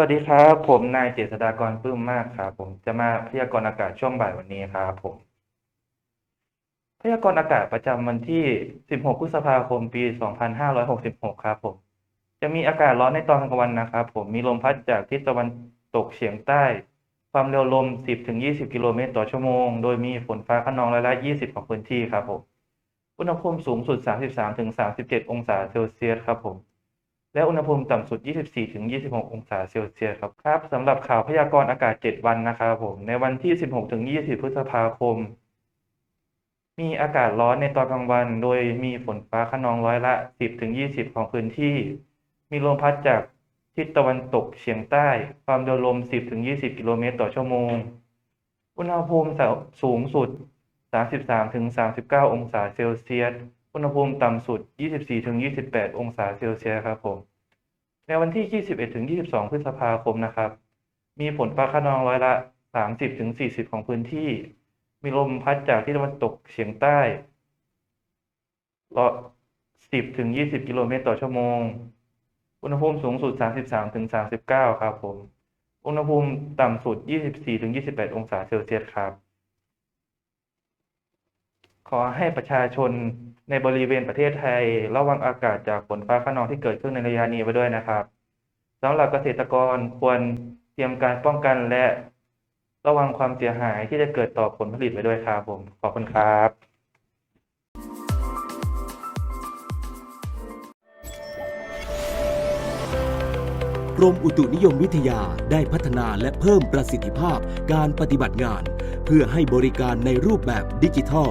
วัสดีครับ ผมนายเจษฎากรปลื้มมากครับผมจะมาพยากรณ์อากาศช่วงบ่ายวันนี้ครับผม พยากรณ์อากาศประจำวันที่ 16 พฤษภาคม ปี 2566 ครับผม จะมีอากาศร้อนในตอนกลางวันนะครับผมมีลมพัดจากทิศตะวันตกเฉียงใต้ ความเร็วลม 10-20 กิโลเมตรต่อชั่วโมง โดยมีฝนฟ้าคะนองร้อยละ 20 ของพื้นที่ครับผม อุณหภูมิสูงสุด 33-37 องศาเซลเซียสครับผม และอุณหภูมิต่ำสุด 24-26 องศาเซลเซียสครับครับสำหรับข่าวพยากรณ์อากาศ 7 วันนะครับผม ในวันที่ 16-20 พฤษภาคม มีอากาศร้อนในตอนกลางวัน โดยมีฝนฟ้าคะนองร้อยละ 10-20 ของพื้นที่ มีลมพัดจากทิศตะวันตกเฉียงใต้ ความเร็วลม 10-20 กิโลเมตรต่อชั่วโมง อุณหภูมิสูงสุด 33-39 องศาเซลเซียส อุณหภูมิต่ำสุด 24-28 องศาเซลเซียสครับผม ในวันที่ 21-22 พฤษภาคมนะครับ มีฝนฟ้าคะนองร้อยละ 30-40 ของพื้นที่ มีลมพัดจากทิศตะวันตกเฉียงใต้ร้อย10-20กิโลเมตรต่อชั่วโมง อุณหภูมิสูงสุด33-39ครับผม อุณหภูมิต่ำสุด24-28องศาเซลเซียสครับ ขอให้ประชาชนในบริเวณประเทศไทย ระวังอากาศจากฝนฟ้าคะนองที่เกิดขึ้นในระยะนี้ไว้ด้วยนะครับสำหรับเกษตรกรควรเตรียมการป้องกันและระวังความเสียหายที่จะเกิดต่อผลผลิตไว้ด้วยครับผมขอบคุณครับกรมอุตุนิยมวิทยาได้พัฒนาและเพิ่มประสิทธิภาพการปฏิบัติงาน เพื่อให้บริการในรูปแบบดิจิทัล